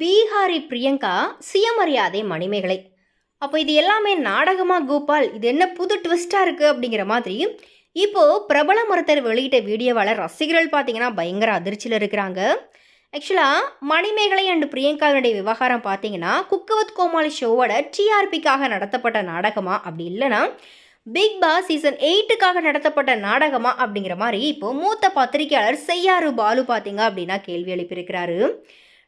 பீகாரி பிரியங்கா சுயமரியாதை மணிமேகலை. அப்போ இது எல்லாமே நாடகமாக கோபால்? இது என்ன புது ட்விஸ்ட்டாக இருக்குது அப்படிங்கிற மாதிரி இப்போது பிரபல மருத்துவர் வெளியிட்ட வீடியோவால் ரசிகர்கள் பார்த்தீங்கன்னா பயங்கர அதிர்ச்சியில் இருக்கிறாங்க. ஆக்சுவலாக மணிமேகலை அண்ட் பிரியங்காவினுடைய விவகாரம் பார்த்தீங்கன்னா குக்கவத் கோமாளி ஷோவோட டிஆர்பிக்காக நடத்தப்பட்ட நாடகமா? அப்படி இல்லைன்னா பிக் பாஸ் சீசன் எயிட்டுக்காக நடத்தப்பட்ட நாடகமா? அப்படிங்கிற மாதிரி இப்போ மூத்த பத்திரிகையாளர் செய்யாறு பாலு பார்த்தீங்க அப்படின்னா கேள்வி எழுப்பியிருக்கிறாரு.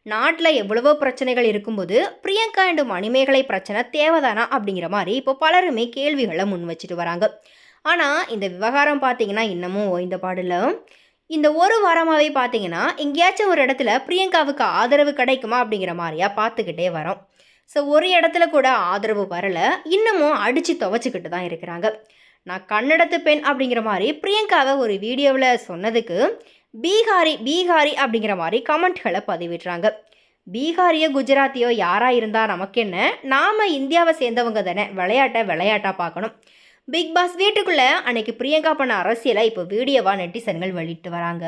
நாட்டில் எவ்வளவோ பிரச்சனைகள் இருக்கும்போது பிரியங்கா அண்டு மணிமேகலை பிரச்சனை தேவைதானா அப்படிங்கிற மாதிரி இப்போ பலருமே கேள்விகளை முன் வச்சுட்டு வராங்க. ஆனால் இந்த விவகாரம் பார்த்தீங்கன்னா இன்னமும் ஓய்ந்த பாடில்ல. இந்த ஒரு வாரமாகவே பார்த்தீங்கன்னா எங்கேயாச்சும் ஒரு இடத்துல பிரியங்காவுக்கு ஆதரவு கிடைக்குமா அப்படிங்கிற மாதிரியா பார்த்துக்கிட்டே வரோம். ஸோ ஒரு இடத்துல கூட ஆதரவு வரலை. இன்னமும் அடித்து துவச்சிக்கிட்டு தான் இருக்கிறாங்க. நான் கன்னடத்து பெண் அப்படிங்கிற மாதிரி பிரியங்காவை ஒரு வீடியோவில் சொன்னதுக்கு பீகாரி பீகாரி அப்படிங்கிற மாதிரி கமெண்ட்களை பதிவிடுறாங்க. பீகாரியோ குஜராத்தியோ யாராக இருந்தால் நமக்கு என்ன நாம் இந்தியாவை சேர்ந்தவங்க தானே. விளையாட்டை விளையாட்டாக பார்க்கணும். பிக் பாஸ் வீட்டுக்குள்ளே அன்னைக்கு பிரியங்கா பண்ண அரசியலை இப்போ வீடியோவாக நெட்டிசன்கள் வெளியிட்டு வராங்க.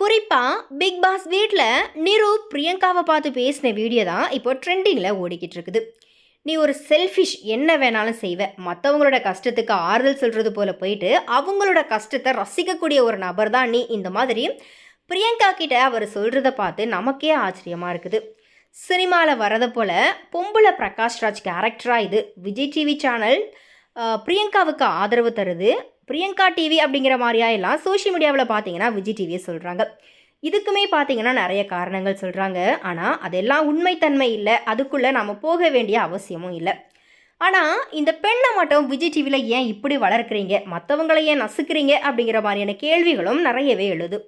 குறிப்பாக பிக் பாஸ் வீட்டில் நிரு பிரியங்காவை பார்த்து பேசின வீடியோ தான் இப்போ ட்ரெண்டிங்கில் ஓடிக்கிட்டு இருக்குது. நீ ஒரு செல்ஃபிஷ் என்ன வேணாலும் செய்வ. மற்றவங்களோட கஷ்டத்துக்கு ஆறுதல் சொல்கிறது போல் போயிட்டு அவங்களோட கஷ்டத்தை ரசிக்கக்கூடிய ஒரு நபர் தான் நீ. இந்த மாதிரி பிரியங்கா கிட்ட அவர் சொல்கிறத பார்த்து நமக்கே ஆச்சரியமாக இருக்குது. சினிமாவில் வரதை போல் பொம்பளை பிரகாஷ் ராஜ் கேரக்டராக இது. விஜய் டிவி சேனல் பிரியங்காவுக்கு ஆதரவு தருது. பிரியங்கா டிவி அப்படிங்கிற மாதிரியா எல்லாம் சோஷியல் மீடியாவில் பார்த்தீங்கன்னா விஜய் டிவியை சொல்கிறாங்க இதுக்குமே பார்த்தீங்கன்னா நிறைய காரணங்கள் சொல்கிறாங்க ஆனால் அதெல்லாம் உண்மைத்தன்மை இல்லை. அதுக்குள்ளே நம்ம போக வேண்டிய அவசியமும் இல்லை. ஆனால் இந்த பெண்ணை மட்டும் விஜய் டிவியில் ஏன் இப்படி வளர்க்குறீங்க? மற்றவங்களை ஏன் நசுக்கிறீங்க? அப்படிங்கிற மாதிரியான கேள்விகளும் நிறையவே எழுது.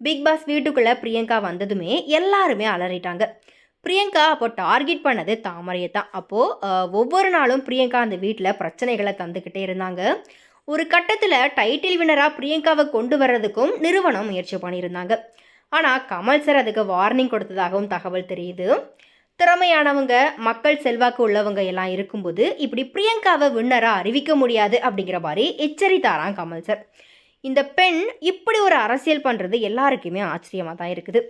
பிக் பாஸ் வீட்டுக்குள்ளே பிரியங்கா வந்ததுமே எல்லாருமே அலறிட்டாங்க. பிரியங்கா அப்போ டார்கெட் பண்ணது தாமரையை தான். அப்போது ஒவ்வொரு நாளும் பிரியங்கா அந்த வீட்டில் பிரச்சனைகளை தந்துக்கிட்டே இருந்தாங்க. ஒரு கட்டத்தில் டைட்டில் வினராக பிரியங்காவை கொண்டு வர்றதுக்கும் நிறுவனம் முயற்சி பண்ணியிருந்தாங்க. ஆனால் கமல் சார் அதுக்கு வார்னிங் கொடுத்ததாகவும் தகவல் தெரியுது. திறமையானவங்க மக்கள் செல்வாக்கு உள்ளவங்க எல்லாம் இருக்கும்போது இப்படி பிரியங்காவை வின்னராக அறிவிக்க முடியாது அப்படிங்கிற மாதிரி எச்சரித்தாராம் கமல் சார் இந்த பெண் இப்படி ஒரு அரசியல் பண்ணுறது எல்லாருக்குமே ஆச்சரியமாக தான் இருக்குது.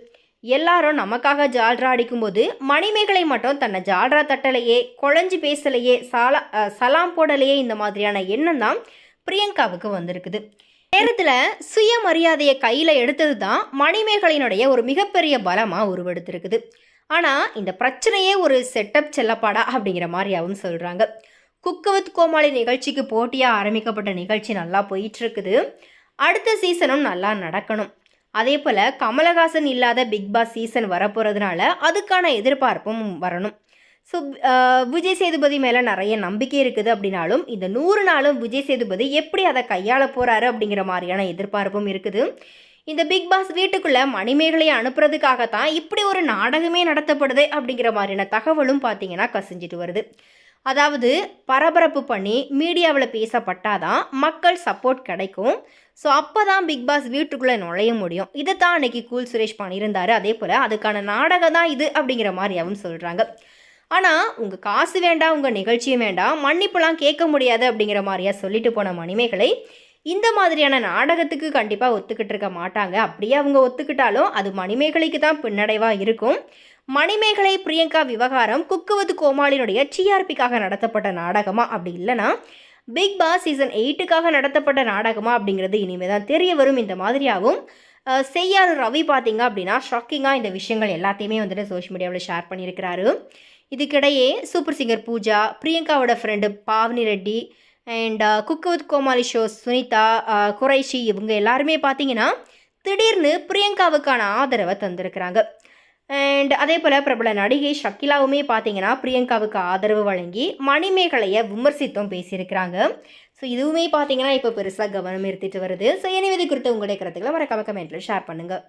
எல்லாரும் நமக்காக ஜால்ரா அடிக்கும்போது மணிமேகலை மட்டும் தன்னை ஜால்ரா தட்டலையே குழஞ்சி பேசலையே சாலா சலாம் போடலையே இந்த மாதிரியான எண்ணம் தான் பிரியங்காவுக்கு வந்திருக்குது. நேரத்தில் சுயமரியாதையை கையில் எடுத்தது தான் மணிமேகலையினுடைய ஒரு மிகப்பெரிய பலமாக உருவெடுத்திருக்குது. ஆனால் இந்த பிரச்சனையே ஒரு செட்டப் செல்லப்பாடா அப்படிங்கிற மாதிரியாகவும் சொல்கிறாங்க குக்கவத் கோமாளி நிகழ்ச்சிக்கு போட்டியாக ஆரம்பிக்கப்பட்ட நிகழ்ச்சி நல்லா போயிட்டுருக்குது. அடுத்த சீசனும் நல்லா நடக்கணும். அதே போல் கமலஹாசன் இல்லாத பிக் பாஸ் சீசன் வரப்போகிறதுனால அதுக்கான எதிர்பார்ப்பும் வரணும். ஸோ விஜய் சேதுபதி மேலே நிறைய நம்பிக்கை இருக்குது அப்படின்னாலும் இந்த நூறு நாளும் விஜய் சேதுபதி எப்படி அதை கையாள போகிறாரு அப்படிங்கிற மாதிரியான எதிர்பார்ப்பும் இருக்குது. இந்த பிக் பாஸ் வீட்டுக்குள்ளே மணிமேகலையை அனுப்புறதுக்காகத்தான் இப்படி ஒரு நாடகமே நடத்தப்படுது அப்படிங்கிற மாதிரியான தகவலும் பார்த்தீங்கன்னா கசிஞ்சிட்டு வருது. அதாவது பரபரப்பு பண்ணி மீடியாவில் பேசப்பட்டாதான் மக்கள் சப்போர்ட் கிடைக்கும். ஸோ அப்போ தான் பிக் பாஸ் வீட்டுக்குள்ளே நுழைய முடியும். இதை தான் அன்னைக்கு கூல் சுரேஷ் பண்ணியிருந்தாரு. அதே போல் அதுக்கான நாடகம் தான் இது அப்படிங்கிற மாதிரியாகவும் சொல்கிறாங்க ஆனால் உங்கள் காசு வேண்டாம் உங்கள் நிகழ்ச்சியும் வேண்டாம் மன்னிப்புலாம் கேட்க முடியாது அப்படிங்கிற மாதிரியா சொல்லிட்டு போன மணிமேகலை இந்த மாதிரியான நாடகத்துக்கு கண்டிப்பாக ஒத்துக்கிட்டு இருக்க மாட்டாங்க. அப்படியே அவங்க ஒத்துக்கிட்டாலும் அது மணிமேகலைக்கு தான் பின்னடைவாக இருக்கும். மணிமேகலை பிரியங்கா விவகாரம் குக்குவது கோமாளினுடைய டிஆர்பிக்காக நடத்தப்பட்ட நாடகமா? அப்படி இல்லைனா பிக் பாஸ் சீசன் எயிட்டுக்காக நடத்தப்பட்ட நாடகமா? அப்படிங்கிறது இனிமேல் தான் தெரிய வரும். இந்த மாதிரியாகவும் செய்யாறு ரவி பார்த்தீங்க அப்படின்னா ஷாக்கிங்காக இந்த விஷயங்கள் எல்லாத்தையுமே வந்துட்டு சோஷியல் மீடியாவில் ஷேர் பண்ணியிருக்கிறாரு. இதுக்கிடையே super singer Pooja பிரியங்காவோட friend Pavani Reddy and cook with Komali show Sunitha uh, Qureshi இவங்க எல்லாருமே பார்த்தீங்கன்னா திடீர்னு பிரியங்காவுக்கான ஆதரவை தந்திருக்கிறாங்க. அண்ட் அதே போல் பிரபல நடிகை ஷக்கிலாவுமே பார்த்தீங்கன்னா பிரியங்காவுக்கு ஆதரவு வழங்கி மணிமேகலையை விமர்சித்தும் பேசியிருக்கிறாங்க. ஸோ இதுவுமே பார்த்தீங்கன்னா இப்போ பெருசாக கவனம் எடுத்துகிட்டு வருது. ஸோ எனவே குறித்த உங்களுடைய கருத்துக்களை மறக்காம கமெண்ட்டில் ஷேர் பண்ணுங்கள்